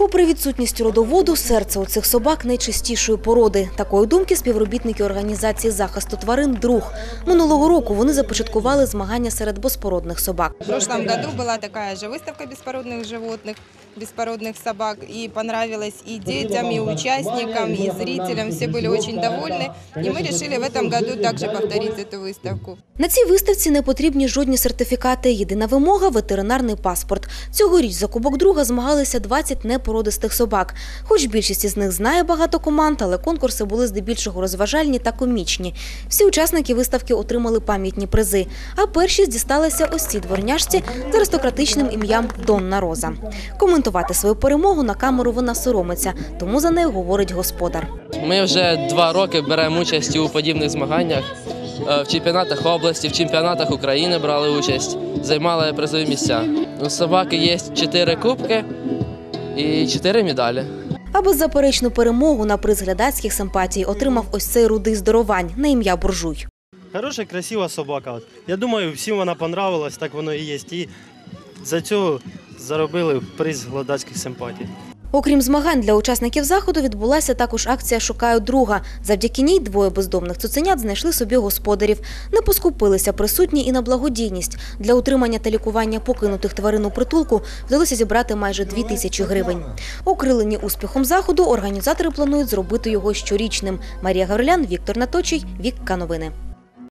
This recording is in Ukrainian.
Попри відсутність родоводу, серце у цих собак найчастішої породи. Такої думки співробітники організації захисту тварин «Друг». Минулого року вони започаткували змагання серед безпородних собак. В прошлом году была такая же выставка беспородных животных, беспородных собак. И понравилось и детям, и участникам, и зрителям. Все были очень довольны. И мы решили в этом году также повторить эту выставку. На цій виставці не потрібні жодні сертифікати. Єдина вимога – ветеринарний паспорт. Цьогоріч за Кубок Друга змагалися 20 непородистих собак. Хоч більшість із них знає багато команд, але конкурси були здебільшого розважальні та комічні. Всі учасники виставки отримали пам'ятні призи. А першість дісталася ось цій дворняжці з аристократичним ім'ям Донна Роза. Коментувати свою перемогу на камеру вона соромиться, тому за нею говорить господар. Ми вже два роки беремо участь у подібних змаганнях. Е, В чемпіонатах області, в чемпіонатах України брали участь, займали призові місця. У собаки є чотири кубки і чотири медалі. А беззаперечну перемогу на приз глядацьких симпатій отримав ось цей рудий здоровань на ім'я Буржуй. Хороша, красива собака. Я думаю, всім вона понравилась, так воно і є. І за цього заробили приз глядацьких симпатій. Окрім змагань для учасників заходу, відбулася також акція Шукаю друга. Завдяки ній двоє бездомних цуценят знайшли собі господарів. Не поскупилися присутні і на благодійність. Для утримання та лікування покинутих тварин у притулку вдалося зібрати майже дві тисячі гривень. Окрилені успіхом заходу, організатори планують зробити його щорічним. Марія Гаврилян, Віктор Наточий, Вікка Новини.